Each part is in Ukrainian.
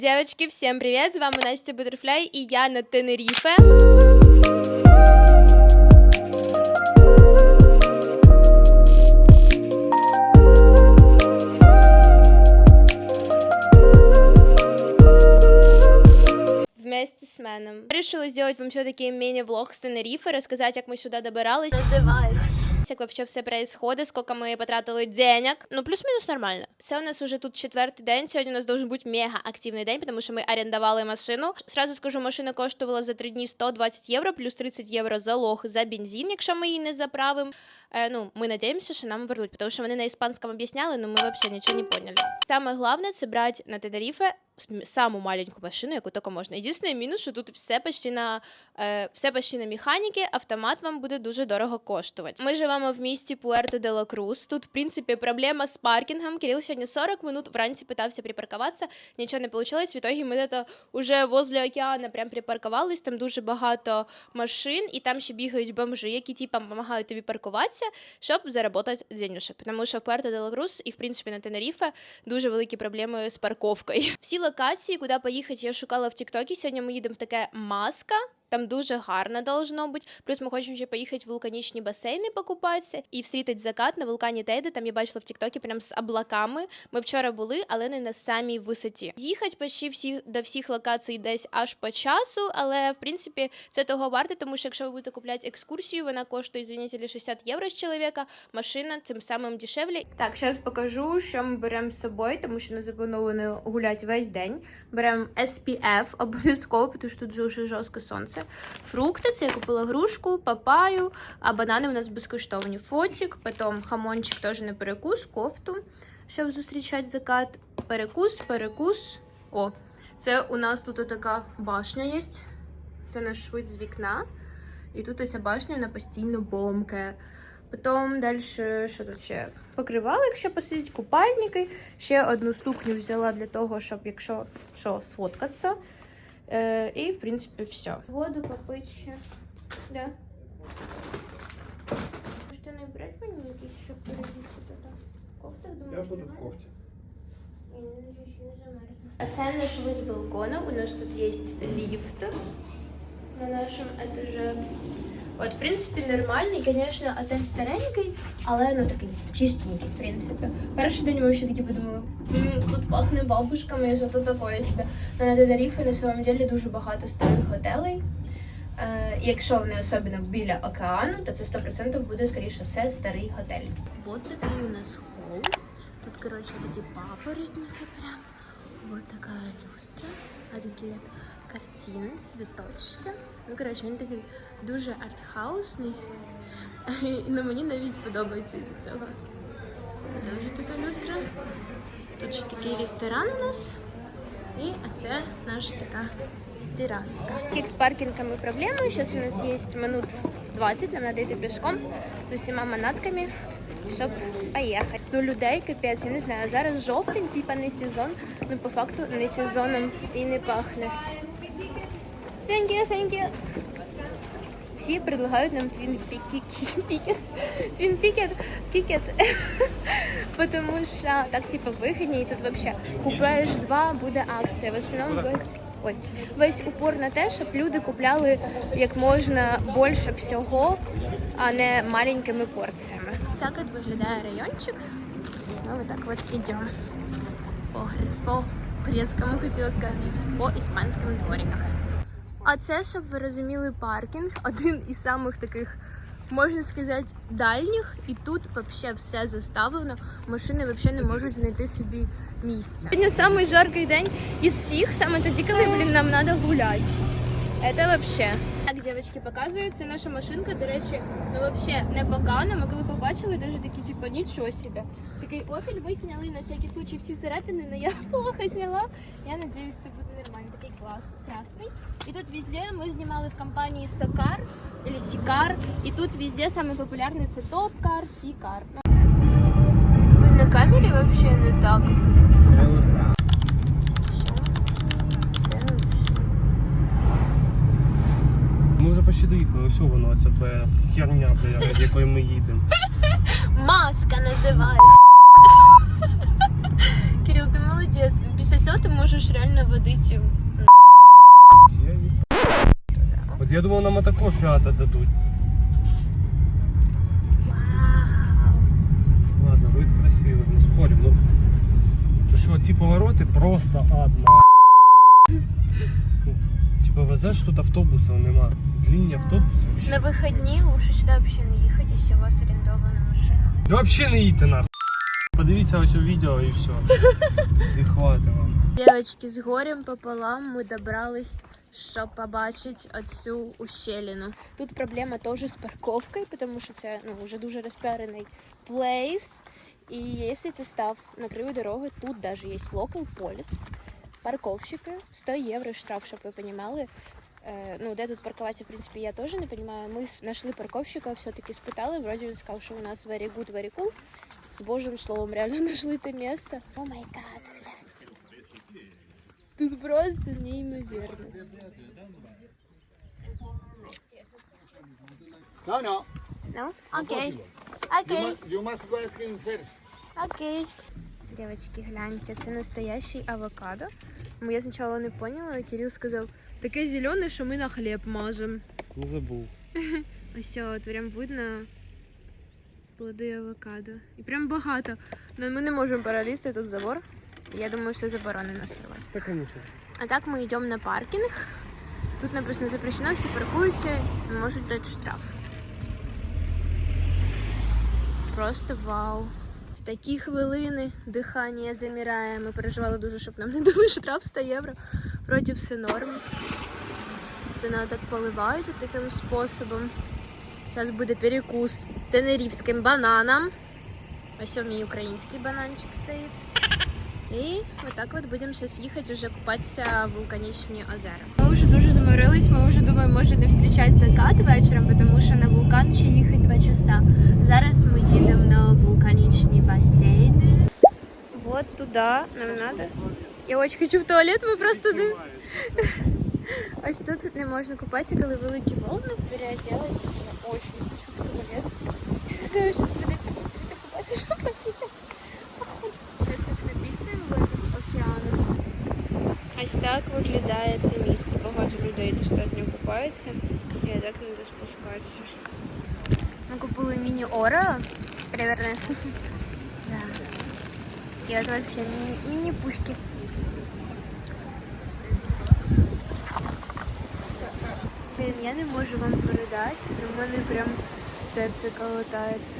Девочки, всем привет! З вами Настя Бутерфляй і я на Тенеріфе. Вместе с Меном. Решила сделать вам все-таки мини-влог с Тенерифе, рассказать, как мы сюда добирались. Называется. Як вообще все происходит, сколько ми потратили денег. Ну, плюс-мінус нормально. Це у нас уже тут четвертий день. Сьогодні у нас должен бути мега активний день, тому що ми орендували машину. Сразу скажу, машина коштувала за три дні 120 євро, плюс 30 євро залог за бензин, якщо ми її не заправимо. Е, ну, ми надіємося, що нам вернуть, тому що вони на іспанському об'ясняли, але ми взагалі нічого не поняли. Саме головне це брати на Тенеріфе саму маленьку машину, яку тільки можна. Єдиний мінус, що тут все почти на е, все почти на механіки, автомат вам буде дуже дорого коштувати. Ми живемо в місті Пуерто де ла Крус. Тут, в принципі, проблема з паркінгом. Кирил сьогодні 40 минут вранці питався припаркуватися, нічого не вийшло. В итоге ми дето уже возле океану прям припаркувались. Там дуже багато машин, і там ще бігають бомжи, які типа допомагають тобі паркуватися, щоб заробити денюшек. Тому що в Пуерто де ла Крус і в принципі на Тенеріфе дуже великі проблеми з парковкою. Всі локації, куди поїхати, я шукала в Тіктокі. Сьогодні ми їдемо в таке маска. Там дуже гарно должно бути. Плюс ми хочемо ще поїхати в вулканічні басейни покупатися і встрітити закат на вулкані Тейде. Там я бачила в Тіктокі прям з облаками. Ми вчора були, але не на самій висоті. Їхати почти всіх до всіх локацій десь аж по часу, але в принципі це того варте, тому що якщо ви будете купляти екскурсію, вона коштує, звінітелі, 60 євро з чоловіка, машина тим самим дешевле. Так, зараз покажу, що ми беремо з собою, тому що не заплановано гуляти весь день. Беремо SPF обов'язково, тому що тут дуже жорстке сонце. Фрукти, це я купила грушку, папаю, а банани у нас безкоштовні. Фотик, потім хамончик теж на перекус, кофту, щоб зустрічати закат. Перекус, перекус. О, це у нас тут така башня є. Це наш вид з вікна. І тут ця башня вона постійно бомкає. Потім далі, що тут ще? Покривало, якщо посидіть, купальники. Ще одну сукню взяла для того, щоб, якщо що, сфоткатися. Е, і, в принципі, все. Воду попити ще. Да. Можете не брати мені якісь, щоб передіти туди? Кофта, думаю, Я буду в знімаєш? кофте. Я надіюсь, не замерзну. А це наш вид з балкона. У нас тут є ліфт на нашому етаже. От, в принципі, нормальний, звісно, отель старенький, але ну такий чистенький, в принципі. Перший день ми ще такі подумали, «М, тут пахне бабушками, що то таке собі. Но на Тенеріфе на самом деле дуже багато старих готелей. Е, якщо вони особливо біля океану, то це 100% буде, скоріше все, старий готель. Вот такий у нас холл. Тут, коротше, такі папоротники прям. Вот такая люстра. А такі от картини, цвіточки. Ну, коротше, він такий дуже артхаусний. І ну, мені навіть подобається із-за цього. Це вже така люстра. Тут ще такий ресторан у нас. І оце наша така тераска. Як з паркінгами проблеми. Зараз у нас є минут 20, нам треба йти пішком з усіма манатками, щоб поїхати. Ну, людей капець, я не знаю. Зараз жовтень, типа не сезон, ну по факту не сезоном і не пахне. Thank you, thank you. Всі предлагають нам твін пікет, твін пікет, пікет, потому що так типа вигідні, і тут вообще купуєш два, буде акція. В основному весь, ой, весь упор на те, щоб люди купляли як можна більше всього, а не маленькими порціями. Так от виглядає райончик. Ми вот так от йдемо по, по грецькому, хотіла сказати, по іспанським дворикам. А це, щоб ви розуміли, паркінг один із самих таких, можна сказати, дальніх. І тут взагалі все заставлено. Машини взагалі не можуть знайти собі місця. Сьогодні самий жаркий день із всіх, саме тоді, коли блін, нам треба гуляти. Это вообще. Так, девочки, показую, це наша машинка, до речі, ну вообще непогано. Ми коли побачили, даже такі, типу, нічого себе. Такий опіль ви зняли на всякий случай всі царапини, але я плохо зняла. Я надіюсь, все буде нормально. Такий клас, красний. І тут везде ми знімали в компанії Сокар или Сікар. І тут везде самый популярний це Топкар, Сікар. На камері вообще не так. Ми вже почти доїхали, ось воно, це твоя херня, бля, з якою ми їдемо. Маска називається. Кирил, ти молодець. Після цього ти можеш реально водити. От я думав, нам отако фіата дадуть. Ладно, вид красивий, не спорю. Ну, то що ці повороти просто ад на. Ну, Типа везеш тут автобусів нема. Длінні автобуси. На вихідні лучше сюди взагалі не їхати, якщо у вас орендована машина. Да взагалі не їдьте нахуй. Подивіться ось відео і все. І хватить вам. Девочки, з горем пополам ми добрались, щоб побачити оцю ущелину. Тут проблема теж з парковкою, тому що це ну, вже дуже розпіарений плейс. І якщо ти став на краю дороги, тут даже є локал поліс, парковщики, 100 євро штраф, щоб ви розуміли. Е, ну, де тут паркуватися, в принципі, я теж не розумію. Ми знайшли парковщика, все-таки спитали, вроді він сказав, що у нас very good, very cool. З Божим словом, реально знайшли те місце. О май гад. Тут просто неймовірно. No, no. Ну, окей. You Окей, must, you must go asking first. окей. Девочки, гляньте, це настоящий авокадо. Я спочатку не поняла, а Кирил сказав, таке зелене, що ми на хліб можемо. Не забув. Ось от прям видно плоди авокадо. І прям багато. Ну ми не можемо перелізти тут забор. Я думаю, що заборонено сливати. Так, звісно. А так ми йдемо на паркінг. Тут написано запрещено, всі паркуються і можуть дати штраф. Просто вау. В такі хвилини дихання замирає. Ми переживали дуже, щоб нам не дали штраф 100 євро. Вроді все норм. То нас так поливають таким способом. Зараз буде перекус тенерівським бананом. Ось у мій український бананчик стоїть. І отак от будемо зараз їхати вже купатися в вулканічні озера. Ми вже дуже заморились, ми вже думаємо, може не зустрічати закат вечором, тому що на вулкан ще їхати два часа. Зараз ми їдемо на вулканічні басейни. Вот туди нам треба. Я дуже хочу в туалет, ми просто не. Ось тут не можна купатися, коли великі волни. Переоделась, я дуже хочу в туалет. Не знаю, що придеться быстрее купатися, щоб написати. Ось так виглядає це місце. Багато людей достатньо купаються. Я так не спускатися. Ми купили міні-ора. Переверни. Да. І от вообще міні- міні-пушки. Блін, я не можу вам передати, але в мене прям серце колотається.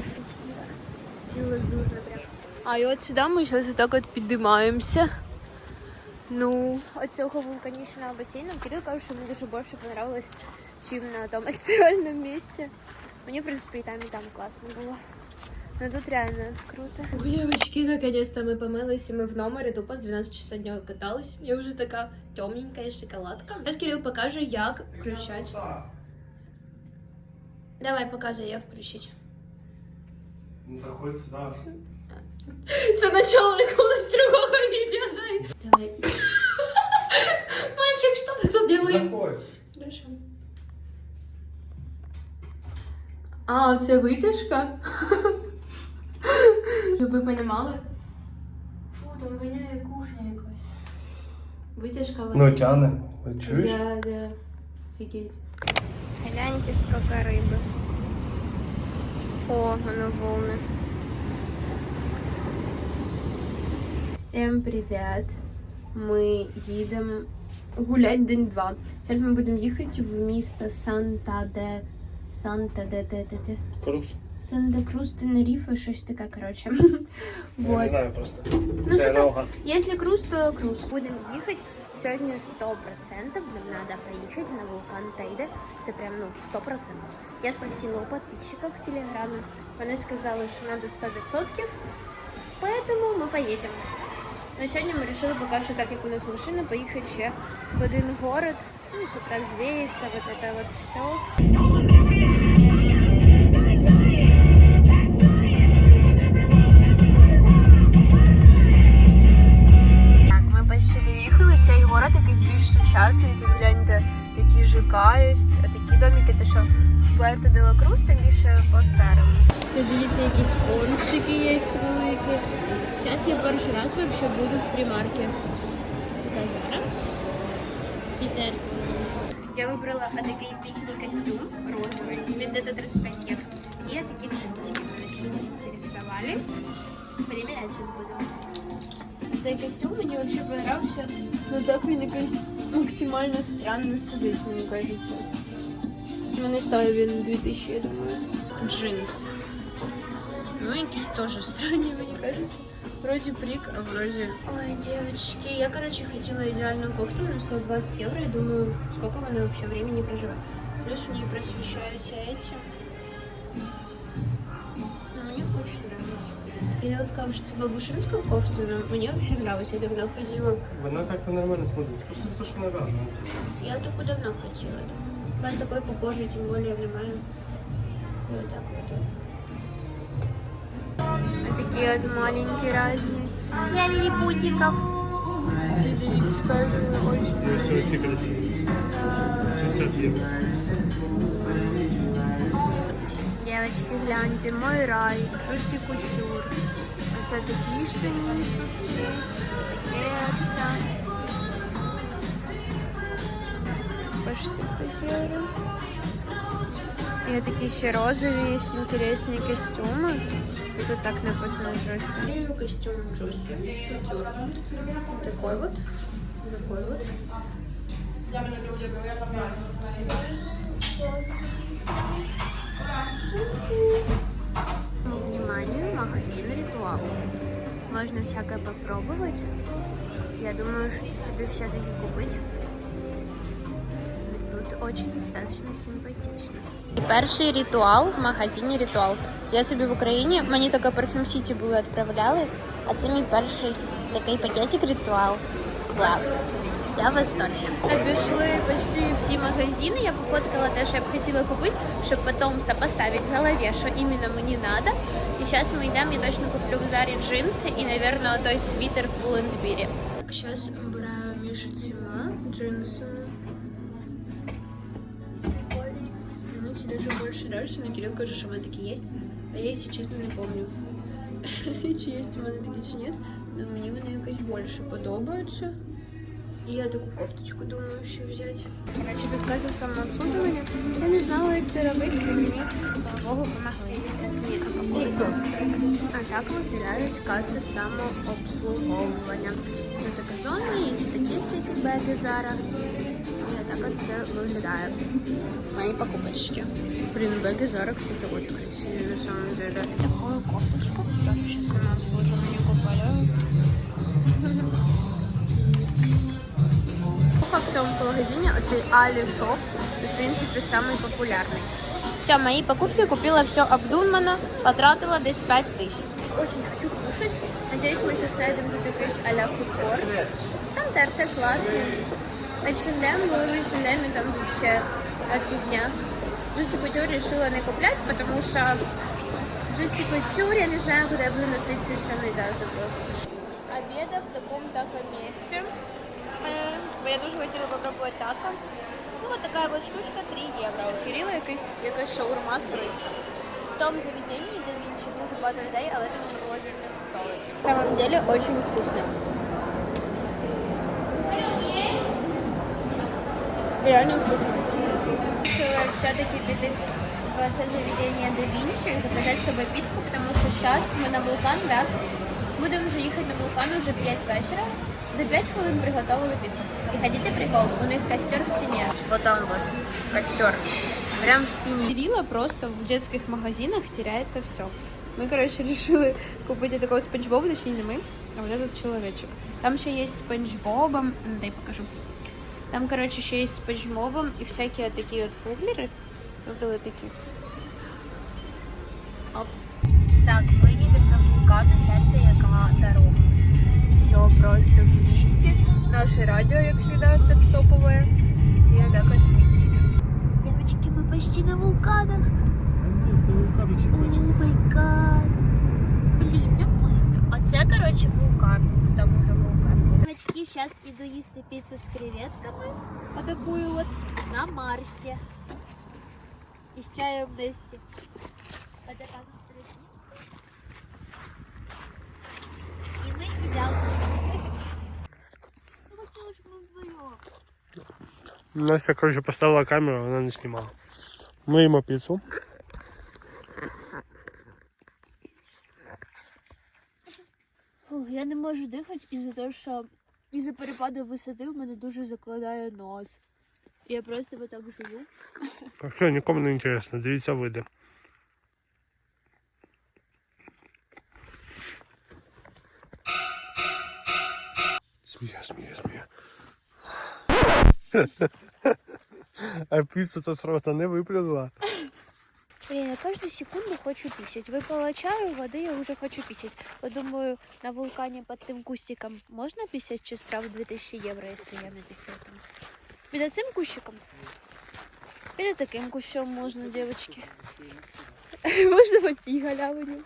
І лазурно прям. А і от сюди ми зараз отак от підіймаємося. Ну, от цього вулканічного басейну Кирил каже, що мені дуже більше понравилось, чим на тому екстремальному місці. Мені, в принципі, і там, і там класно було. Ну тут реально круто. Ой, девочки, наконец-то мы помылись, и мы в номере тупо с 12 часа дня катались. Я уже така темненькая шоколадка. Сейчас Кирилл покаже, як включать. Давай покажи, як включить. Заходь сюди. Це начало якогось другого відео, зай. Давай. Мальчик, что ты тут делаешь? Заходь. Хорошо. А, це витяжка? Щоб ви понімали? Фу, там воняє кухня якась. Витяжка вода. Ну, тяне. Чуєш? Да, да. Офигеть. Гляньте, сколько рыбы. О, оно волны. Всем привет. Ми їдемо гулять день два. Зараз ми будемо їхати в місто Санта-де... Санта-де-де-де-де. Крус. Санта-Крус, Тенеріфе, щось таке, коротше. Я не знаю просто. Ну, що. Если круз, то круз. Будемо їхати. Сьогодні 100% нам треба поїхати на вулкан Тейде. Це прям ну 100%. Я спросила у подписчиков в Телеграме. Вони сказали, що треба 100%. Поэтому ми поїдемо. Но сьогодні ми вирішили поки що, так як у нас машина, поїхати ще в один город. Ну, щоб розвіятися, вот это вот все. Так, ми почти доїхали. Цей город якийсь більш сучасний. Тут гляньте, які ЖК є. А такі домики, то що в Пуерто де ла Крус, там більше по-старому. Це дивіться, якісь пончики є великі. Сейчас я перший раз вообще буду в примарке. Така Зара. І терці. Я вибрала такий пітній костюм розовий. Він где-то 35 євро. І такі джинсики мене щось заінтересували. Приміряти зараз буду. Цей костюм мені вообще понравився. Ну так він якийсь максимально странно сидить, мені кажеться. Мене стоїть він 2000, я думаю. Джинс. Ну, якісь теж странні, мені кажеться. Вроде прик, а вроде... Ой, девочки, я, короче, хотела идеальную кофту на 120 евро. Я думаю, сколько она вообще времени проживет. Плюс мне просвещаются эти. Ну, мне очень нравится. Кирилл сказал, что это бабушинскую кофту, но мне вообще нравится. Я давно ходила. Вона так-то нормально смотрится. Просто то, что она разная. Я только давно хотела. Прям такой похожий, тем более нормально. И вот так вот. Вот такие вот маленькие разные. Я лилипутиков. Цветовик спрашивала очень. Ну, все эти красивые. 60 евро. Девочки, гляньте, мой рай, Жусі Кутюр. Ось такі штанісус є, таке все. По 65 євро. І такі ще розові, є інтересні костюми. І тут так написано Джусі. Костюм Джусі Кутюр. Такой вот. Такой вот. Вниманию, магазин Ритуал. Можно всякое попробовать. Я думаю, что себе все-таки купить. Тут очень достаточно симпатично. Перший ритуал в магазині Ритуал. Я собі в Україні, мені таке парфюм Сіті були відправляли, а це мій перший такий пакетик ритуал. Клас. Я в восторге. Обійшли почти всі магазини. Я пофоткала те, що я б хотіла купити, щоб потім сопоставити в голові, що іменно мені треба. І зараз ми йдемо, я точно куплю в Зарі джинси і, мабуть, той світер в Пулендбірі. Так, зараз обираю між цими джинсами. Дуже більше нравится, но Кирилл каже, що в мене такі є. А я, якщо чесно, не пам'ятаю. чи є у мене такі, чи ні. Но мені вони якось більше подобаються. І я таку кофточку думаю, що взяти. Короче, тут каса самообслуживання. Я не знала, як це робити, і мені, Богу. Зараз мені опакують. А так виглядають каси самообслуговування. Тут така зона, є і такі всякі беги зараз І так от це виглядає. Мои покупочки. Блин, беги Зара, кстати, очень красивые на самом деле. Такую кофточку тоже сейчас самообслуживание купила. В цьому магазині оцей Алі Шоп, в принципі, самий популярний. Все, мої покупки купила все обдумано, потратила десь 5 тисяч. Очень хочу кушать. Надеюсь, мы сейчас найдем тут якийсь а-ля фудкорт. Там ТРЦ классный. H&M, был в H&M, там вообще офигня. Джусси Кутюр решила не куплять, потому что Джусси Кутюр, я не знаю, куда я буду носить эти штаны даже просто. Обеда в таком тако месте. Е, Бо я дуже хотіла попробувати тако. Ну, от така от штучка 3 євро. У Кирила якась, якась шаурма з рисом. В тому заведенні, де він ще дуже багато людей, але там не було вільних столиків. На самом деле, очень вкусно. Реально вкусно. Решила все-таки піти в це заведення Да Вінчі і заказати собі піцку, тому що зараз ми на вулкан, да? Будемо вже їхати на вулкан уже 5 вечора. За 5 хвилин приготовили піцу. І хотите прикол? У них костер в стене. Вот там вот костер. Прям в стене. Кирилла просто в детских магазинах теряется все. Мы, короче, решили купить такого спанч Боба, точнее не мы, а вот этот человечек. Там еще есть спанч Бобом. Ну, дай покажу. Там, короче, еще есть спанч Бобом и всякие такие вот фуглеры. Выбрала таких. Оп. Так, ми їдемо на вулкан, гляньте, яка дорога. Все просто в лісі. Наше радіо, як завжди, це топове. І отак от ми їдемо. Девочки, ми почти на вулканах. До вулкана ще О май гад. Блін, не видно. Оце, коротше, вулкан. Там уже вулкан. Девочки, зараз іду їсти піцу з креветками. Отакую от на Марсі. І з чаєм Несті. Отака тут Идеал. Я хотела, чтобы мы вдвоем. Настя, коротше, поставила камеру, вона не знімала. Ми їмо піцу. Фух, я не можу дихати із-за того, що із-за перепаду висоти в мене дуже закладає нос. Я просто вот так живу. Так все, нікому не інтересно, дивіться види. Сміє, сміє, сміє. А піцу то з не виплюнула. Блин, я каждую секунду хочу писать. Выпила чаю, воды, я уже хочу писать. Вот думаю, на вулкане под тем кустиком можно писать чи штраф 2000 євро, если я написала там? Під цим кущиком? Під таким кущом можна, девочки. Можно в цій галявині.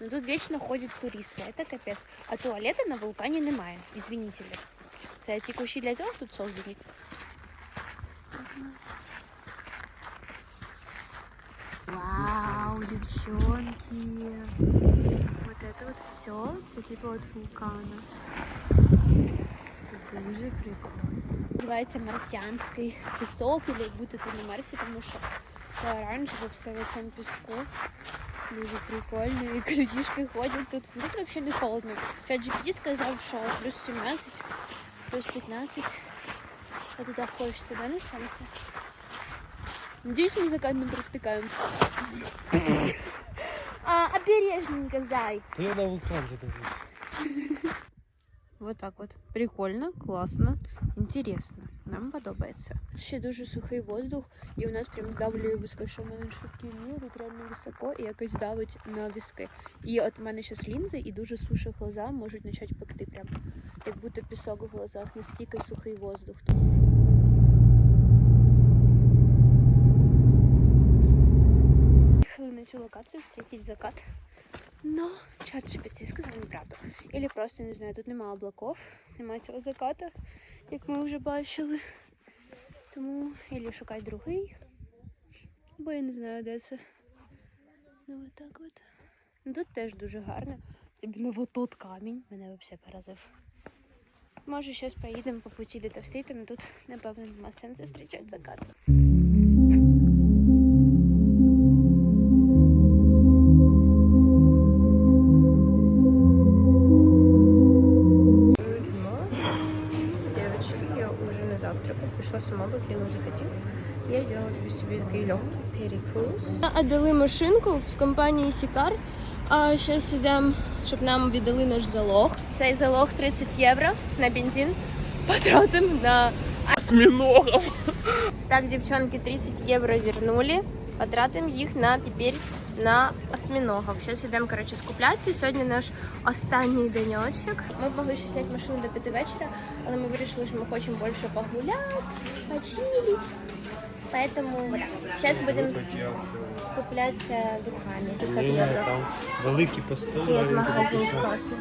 Но тут вечно ходять туристи, это капець. А туалета на вулкані немає, извините ли. Це ці кущі для цього тут создані. Вау, девчонки. Вот это вот все, це типа от вулкана. Це дуже прикольно. Називається марсіанський пісок, або як будто ти на Марсі, тому що все оранжеве, все в цьому піску. Дуже прикольно. І людішки ходять тут. Ну, Тут взагалі не холодно. Чат GPT сказав, що плюс 17, плюс 15. А туди хочеться, да, на сонце? Надеюсь, мы закат не провтыкаем. А, обережненько, зай. Я на вулкан задивився. Вот так вот. Прикольно, класно, інтересно. Нам подобається. Ще дуже сухий воздух, і у нас прям здавлює виско, що в мене швидкі ні, тут реально високо і якось давить на віски. І от в мене зараз лінзи і дуже суші глаза можуть почати пекти прям. Як будто пісок в глазах, настільки сухий воздух. тут. На локацію встретить закат. Но чат GPT сказав неправду. Или просто не знаю, тут нема облаков, нема цього заката, як ми вже бачили. Тому ілі шукати другий, бо я не знаю, де це. Ну от так от. Ну тут теж дуже гарно. Особливо тут камінь, мене взагалі поразив. Може, зараз поїдемо по путі де-то встрітимо, тут, напевно, нема сенсу зустрічати закат. Перекус. Отдали машинку в компанії Сікар. А зараз йдемо, щоб нам віддали наш залог. Цей залог 30 євро на бензин. Потратимо на Осьминогов! так, девчонки, 30 євро вернули. Потратимо їх на тепер на осьминогов. Зараз йдемо, коротше, скуплятися. Сьогодні наш останній денечок. Ми б могли ще зняти машину до 5 вечора, але ми вирішили, що ми хочемо більше погуляти, почилить. Поэтому вот. Сейчас будем скуплятися духами. 50 євро. Великі пости. Привет, магазин класний.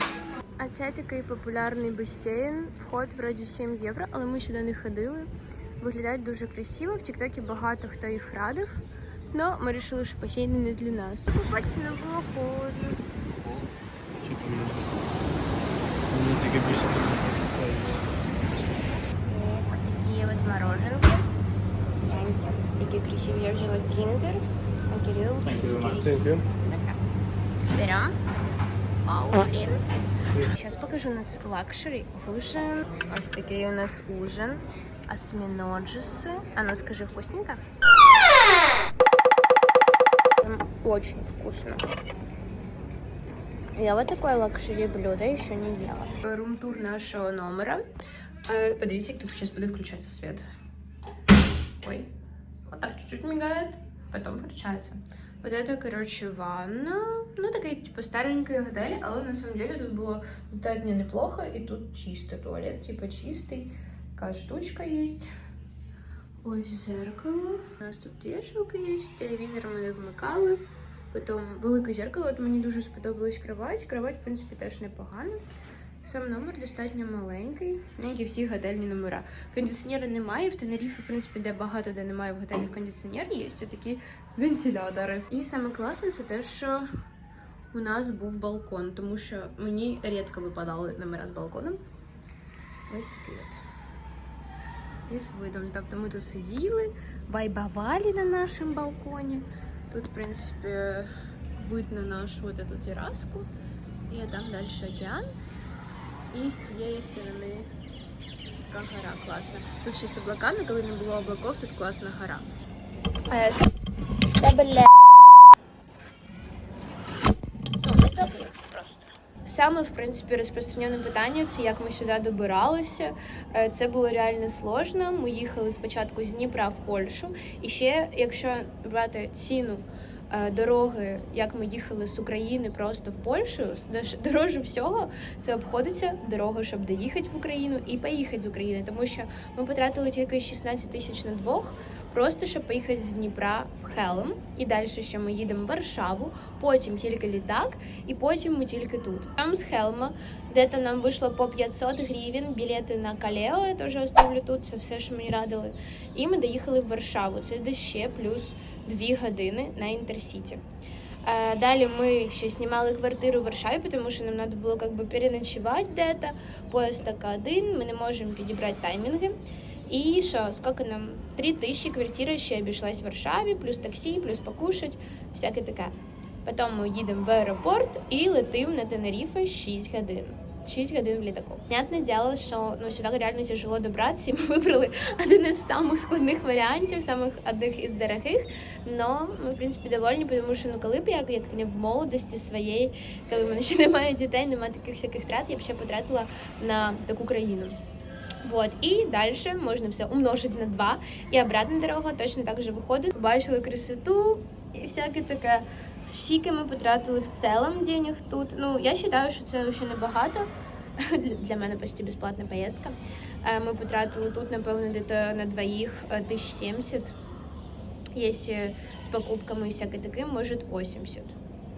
А це такий популярний басейн. Вход вроді 7 євро, але ми сюди не ходили. Виглядає дуже красиво. В Тіктокі багато хто їх радив. Но ми вирішили, що басейни не для нас. Купатися не було холодно. Мені тільки більше це. Вот такі от мороженки. Гляньте, які красиві. Я взяла тіндер, а Кирилл чизкейк. Вот так. Берем. Вау, блин. Сейчас покажу у нас лакшери ужин. Ось такий у нас ужин. Осьминоджесы. А ну скажи, вкусненько? Прям Очень вкусно. Я вот такое лакшери блюдо еще не ела. Рум-тур нашего номера. Э, Подивіться, як тут сейчас буде включаться свет. Ой, вот так чуть-чуть мигает, потом включается. Вот это, короче, ванна. Ну, такая, типа, старенькая готель, але на самом деле тут было достаточно неплохо. И тут чистый туалет, типа, чистый. Такая штучка есть. Ось зеркало. У нас тут вішалка є, телевізор ми не вмикали. Потім велике зеркало, от мені дуже сподобалась кровать. Кровать, в принципі, теж непогана. Сам номер достатньо маленький, як і всі готельні номера. Кондиціонера немає. В Тенеріфі, в принципі, де багато де немає в готелях кондиціонер, є такі вентилятори. І саме класне це те, що у нас був балкон, тому що мені рідко випадали номера з балконом. Ось такий от. І з видом. Тобто ми тут сиділи, вайбавали на нашому балконі. Тут, в принципі, вид на нашу вот эту терраску. І там далі океан. І з цієї сторони така гора класна. Тут ще з облаками, коли не було облаков, тут класна гора. Ну. Саме, в принципі, розпространене питання це як ми сюди добиралися. Е, Це було реально сложно. Ми їхали спочатку з Дніпра в Польщу. І ще, якщо брати ціну дороги, як ми їхали з України просто в Польщу, дорож- дороже всього це обходиться дорога, щоб доїхати в Україну і поїхати з України, тому що ми потратили тільки 16 тисяч на двох, просто щоб поїхати з Дніпра в Хелм, і далі ще ми їдемо в Варшаву, потім тільки літак, і потім ми тільки тут. Там з Хелма, де-то нам вийшло по 500 гривень, білети на Калео, я теж оставлю тут, це все, що мені радили. І ми доїхали в Варшаву, це десь ще плюс 2 години на Інтерсіті. Е, Далі ми ще знімали квартиру в Варшаві, тому що нам треба було как би переночувати де-то. Поїзд така один, ми не можемо підібрати таймінги. І що, скільки нам? Три тисячі квартира ще обійшлась в Варшаві, плюс таксі, плюс покушать, всяке таке. Потім ми їдемо в аеропорт і летимо на Тенеріфе 6 годин. 6 годин в літаку. Понятне діло, що ну, сюди реально тяжело добратися, і ми вибрали один із самих складних варіантів, самих одних із дорогих. Но ми, в принципі, довольні, тому що ну коли б я як не в молодості своєї, коли в мене ще немає дітей, немає таких всяких трат, я б ще потратила на таку країну. Вот, і далі можна все умножити на 2, і обратна дорога точно так же виходить. Побачили красоту і всяке таке. Скільки ми потратили в цілому денег тут. Ну, я вважаю, що це ще небагато. Для- мене почти безплатна поїздка. Е, Ми потратили тут, напевно, десь на двоїх е, 1070. Якщо з покупками і всяке таким, може 80.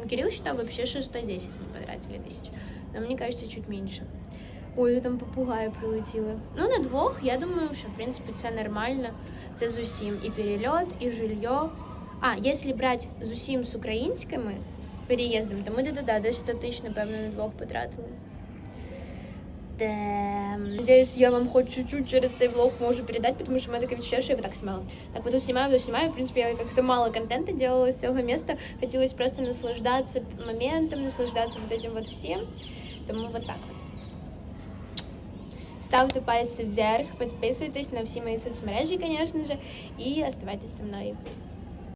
Ну, Кирилл считал вообще, что 110 мы потратили тысяч. Но мне кажется, чуть меньше. Ой, там попугаї прилетіли. Ну, на двох, я думаю, що в принципі це нормально. Це з усім і перельот, і жилье. А, якщо брати з усім з українськими переїздом, то ми да-да-да, десь 100 тисяч, напевно, на двох потратили. Да. Надеюсь, я вам хоть чуть-чуть через цей влог можу передать, потому что у меня такое ощущение, что я вот так снимала. Так, вот тут снимаю, вот снимаю. В принципе, я как-то мало контента делала с этого места. Хотелось просто наслаждаться моментом, наслаждаться вот этим вот всем. Тому вот так вот. Ставте пальцы вверх, подписывайтесь на все мои соцмережи, конечно же, и оставайтесь со мной.